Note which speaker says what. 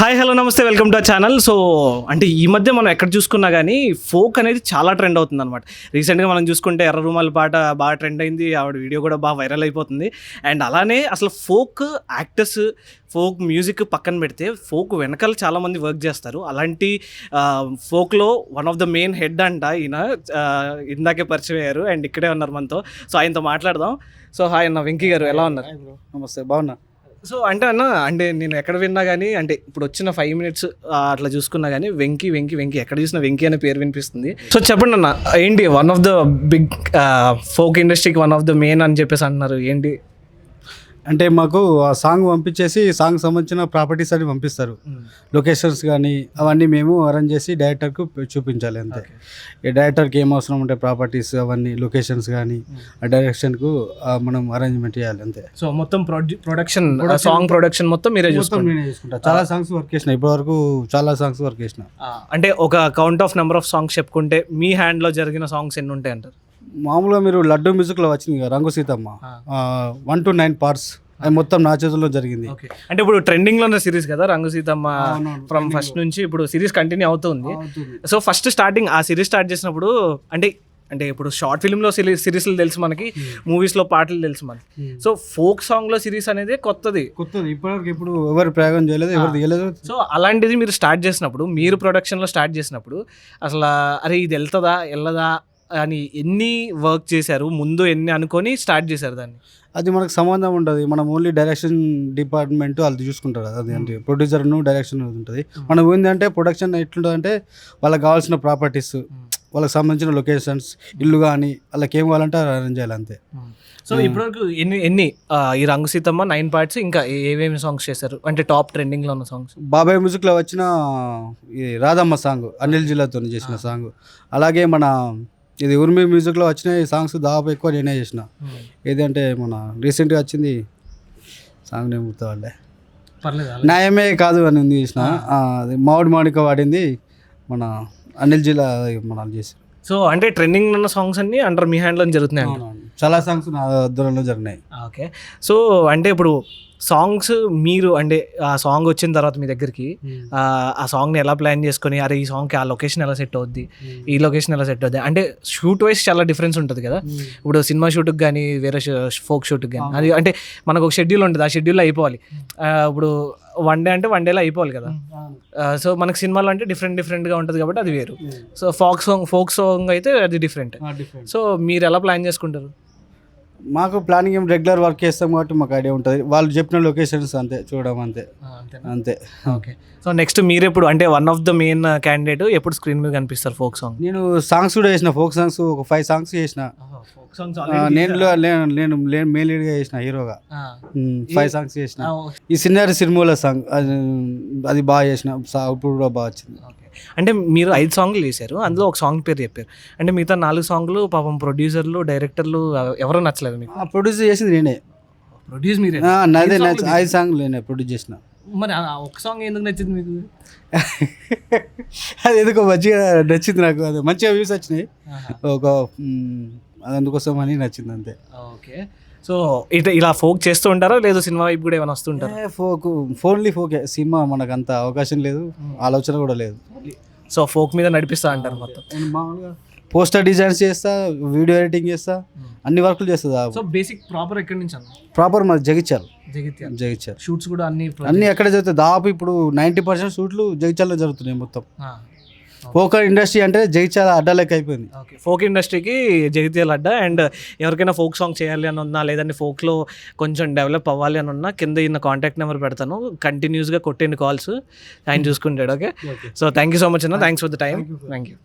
Speaker 1: Hi hello నమస్తే welcome to channel. So అంటే ఈ మధ్య మనం ఎక్కడ చూసుకున్నా కానీ ఫోక్ అనేది చాలా ట్రెండ్ అవుతుంది అనమాట రీసెంట్గా మనం చూసుకుంటే ఎర్ర రూమాల పాట బాగా ట్రెండ్ అయింది ఆవిడ వీడియో కూడా బాగా వైరల్ అయిపోతుంది. అండ్ అలానే అసలు ఫోక్ యాక్టర్స్ ఫోక్ మ్యూజిక్ పక్కన పెడితే ఫోక్ వెనకాల చాలామంది వర్క్ చేస్తారు. అలాంటి ఫోక్లో one of the main head అంట ఈయన ఇందాకే పరిచయం అయ్యారు. అండ్ ఇక్కడే ఉన్నారు మనతో. సో ఆయనతో మాట్లాడదాం. సో హాయ్ అన్న వెంకీ గారు ఎలా ఉన్నారు?
Speaker 2: నమస్తే బాగున్నా?
Speaker 1: సో అంటే అన్న అంటే నేను ఎక్కడ విన్నా కానీ అంటే ఇప్పుడు వచ్చిన ఫైవ్ మినిట్స్ అట్లా చూసుకున్నా కానీ వెంకీ వెంకీ వెంకీ ఎక్కడ చూసినా వెంకీ అనే పేరు వినిపిస్తుంది. సో చెప్పండి అన్న ఏంటి one of the big folk ఇండస్ట్రీకి వన్ ఆఫ్ ద మెయిన్ అని చెప్పేసి అంటున్నారు ఏంటి?
Speaker 2: అంటే మాకు ఆ సాంగ్ పంపించేసి సాంగ్ సంబంధించిన ప్రాపర్టీస్ అని పంపిస్తారు. లొకేషన్స్ కానీ అవన్నీ మేము అరేంజ్ చేసి డైరెక్టర్కు చూపించాలి అంతే. ఈ డైరెక్టర్కి ఏం అవసరం ఉంటాయి ప్రాపర్టీస్ అవన్నీ లొకేషన్స్ కానీ ఆ డైరెక్షన్కు మనం అరేంజ్మెంట్ చేయాలి అంతే.
Speaker 1: సో మొత్తం ప్రొడక్షన్ సాంగ్ ప్రొడక్షన్ మొత్తం మీరే
Speaker 2: నేనే చేసుకుంటా. చాలా సాంగ్స్ వర్క్ చేసిన ఇప్పటివరకు చాలా సాంగ్స్ వర్క్ చేసిన.
Speaker 1: అంటే ఒక count of number of songs చెప్పుకుంటే మీ హ్యాండ్లో జరిగిన సాంగ్స్ ఎన్ని ఉంటాయి అంటారు
Speaker 2: మామూలుగా మీరు లడ్డు మ్యూజిక్లో వచ్చింది కదా రంగు Seethamma. One two nine parts అది మొత్తం నా చేతుల్లో జరిగింది.
Speaker 1: అంటే ఇప్పుడు ట్రెండింగ్లో ఉన్న సిరీస్ కదా రంగు సీతమ్మ ఫ్రమ్ ఫస్ట్ నుంచి ఇప్పుడు సిరీస్ కంటిన్యూ అవుతుంది. సో ఫస్ట్ స్టార్టింగ్ ఆ సిరీస్ స్టార్ట్ చేసినప్పుడు అంటే అంటే ఇప్పుడు షార్ట్ ఫిల్మ్లో సిరీస్ సిరీస్లు తెలుసు మనకి మూవీస్లో పాటలు తెలుసు మనకి. సో ఫోక్ సాంగ్లో సిరీస్ అనేది కొత్తది.
Speaker 2: కొత్తది. ఇప్పటివరకు ఇప్పుడు ఎవరు ప్రయోగం చేయలేదు ఎవరు తీయలేదు.
Speaker 1: సో అలాంటిది మీరు స్టార్ట్ చేసినప్పుడు మీరు ప్రొడక్షన్లో స్టార్ట్ చేసినప్పుడు అసలు అరే ఇది వెళ్తుందా వెళ్ళదా అని ఎన్ని వర్క్ చేశారు ముందు ఎన్ని అనుకొని స్టార్ట్ చేశారు దాన్ని?
Speaker 2: అది మనకు సంబంధం ఉండదు. మనం ఓన్లీ డైరెక్షన్ డిపార్ట్మెంట్ వాళ్ళు చూసుకుంటారు అది అంటే ప్రొడ్యూసర్ను డైరెక్షన్ ఉంటుంది. మనం ఏంటంటే ప్రొడక్షన్ ఎట్లుంటుంది అంటే వాళ్ళకి కావాల్సిన ప్రాపర్టీస్ వాళ్ళకి సంబంధించిన లొకేషన్స్ ఇల్లు కానీ వాళ్ళకి ఏం కావాలంటే అరేంజ్ చేయాలి అంతే.
Speaker 1: సో ఇప్పటివరకు ఎన్ని ఎన్ని ఈ రంగు సీతమ్మ నైన్ పార్ట్స్ ఇంకా ఏమేమి సాంగ్స్ చేశారు? అంటే టాప్ ట్రెండింగ్లో ఉన్న సాంగ్స్
Speaker 2: బాబాయ్ మ్యూజిక్లో వచ్చిన ఈ రాధమ్మ సాంగ్ అనిల్ జిల్లాతో చేసిన సాంగ్ అలాగే మన ఇది ఉర్మి మ్యూజిక్లో వచ్చిన ఈ సాంగ్స్ దాదాపు ఎక్కువ నేనే చేసిన. ఏదంటే మన రీసెంట్గా వచ్చింది సాంగ్ నేమ్ గుర్తువాళ్ళే
Speaker 1: పర్లేదు?
Speaker 2: న్యాయమే కాదు అని ఉంది చేసిన. ఆ, అది మామిడి మామిడిక వాడింది మన అనిల్ జిల్లా మన చేసి
Speaker 1: సో అంటే ట్రెండింగ్ ఉన్న సాంగ్స్ అన్ని అండర్ మీ హ్యాండ్లో జరుగుతున్నాయి
Speaker 2: చాలా సాంగ్స్ నా దూరంలో జరిగినాయి.
Speaker 1: ఓకే. సో అంటే ఇప్పుడు సాంగ్స్ మీరు అంటే ఆ సాంగ్ వచ్చిన తర్వాత మీ దగ్గరికి ఆ, ఆ సాంగ్ని ఎలా ప్లాన్ చేసుకొని అరే ఈ సాంగ్కి ఆ లొకేషన్ ఎలా సెట్ అవుద్ది? ఈ లొకేషన్ ఎలా సెట్ అవుద్ది? అంటే షూట్ వైస్ చాలా డిఫరెన్స్ ఉంటుంది కదా. ఇప్పుడు సినిమా షూట్కి కానీ వేరే ఫోక్ షూట్కి కానీ అది అంటే మనకు ఒక షెడ్యూల్ ఉంటుంది ఆ షెడ్యూల్లో అయిపోవాలి. ఆ, ఇప్పుడు వన్ డే అంటే వన్ డేలో అయిపోవాలి కదా. సో మనకు సినిమాలో అంటే డిఫరెంట్ డిఫరెంట్గా ఉంటుంది కాబట్టి అది వేరు. So folk song folk song అయితే అది డిఫరెంట్ సో మీరు ఎలా ప్లాన్ చేసుకుంటారు?
Speaker 2: మాకు ప్లానింగ్ ఏం రెగ్యులర్ వర్క్ చేస్తాం కాబట్టి మాకు ఐడియా ఉంటుంది. వాళ్ళు చెప్పిన లొకేషన్స్ అంతే చూడడం అంతే. అంతే.
Speaker 1: ఓకే సో నెక్స్ట్ మీరు ఎప్పుడు అంటే one of the main candidate ఎప్పుడు స్క్రీన్ మీద కనిపిస్తారు ఫోక్ సాంగ్
Speaker 2: నేను సాంగ్స్ కూడా చేసిన ఫోక్ సాంగ్స్ ఒక ఫైవ్ సాంగ్స్ చేసిన.
Speaker 1: ఫోక్ సాంగ్స్
Speaker 2: ఆ, నేను నేను నేను మెయిన్ లీడ్గా చేసిన హీరోగా. ఫైవ్ సాంగ్స్ చేసిన. ఈ సినిమా సినిమాల సాంగ్ అది బాగా చేసిన ఇప్పుడు కూడా బాగా వచ్చింది.
Speaker 1: అంటే మీరు ఐదు సాంగ్లు చేశారు అందులో ఒక సాంగ్ పేరు చెప్పారు. అంటే మిగతా నాలుగు సాంగ్లు పాపం ప్రొడ్యూసర్లు డైరెక్టర్లు ఎవరో నచ్చలేదు మీకు?
Speaker 2: ప్రొడ్యూస్ చేసింది నేనే.
Speaker 1: ప్రొడ్యూస్ మీరే?
Speaker 2: నాదే ఐదు సాంగ్ నేనే ప్రొడ్యూస్ చేసిన.
Speaker 1: మరి ఒక సాంగ్ ఎందుకు నచ్చింది మీకు?
Speaker 2: అది ఎందుకో మంచిగా నచ్చింది నాకు అది మంచిగా వ్యూస్ వచ్చినాయి. ఒక అందుకోసం అని నచ్చింది అంతే.
Speaker 1: ఓకే. సో ఇట్లా ఇలా ఫోక్ చేస్తూ ఉంటారా? లేదు సినిమా వైపు కూడా ఏమైనా వస్తుంటారా?
Speaker 2: ఫోక్ ఫోన్లీ ఫోకే. సినిమా మనకు అంత అవకాశం లేదు. ఆలోచన కూడా లేదు.
Speaker 1: సో ఫోక్ మీద నడిపిస్తా అంటారు మొత్తం.
Speaker 2: నేను మామూలుగా పోస్టర్ డిజైన్స్ చేస్తా వీడియో ఎడిటింగ్ చేస్తా అన్ని వర్కులు చేస్తా
Speaker 1: సో బేసిక్ ప్రాపర్ ఎక్కడి నుంచి అన్న?
Speaker 2: ప్రాపర్ మాది జగిత్యాల.
Speaker 1: జగిత్యాల.
Speaker 2: జగిత్యాల.
Speaker 1: షూట్స్ కూడా అన్ని
Speaker 2: అన్ని ఎక్కడ జరుగుతాయి? దాదాపు ఇప్పుడు నైంటీ పర్సెంట్ షూట్లు జగిత్యాలలో జరుగుతున్నాయి మొత్తం. ఫోక్ ఇండస్ట్రీ అంటే జగిత్యాల అడ్డాలెక్క అయిపోయింది.
Speaker 1: ఓకే. ఫోక్ ఇండస్ట్రీకి జగిత్యాల అడ్డ అండ్ ఎవరికైనా ఫోక్ సాంగ్ చేయాలి అని ఉన్నా లేదంటే ఫోక్లో కొంచెం డెవలప్ అవ్వాలి అని ఉన్నా కింద ఇన్న కాంటాక్ట్ నెంబర్ పెడతాను. కంటిన్యూస్గా కొట్టండి కాల్స్. ఆయన చూసుకుంటాడు okay? So thank you so much అన్న. Thanks for the time thank you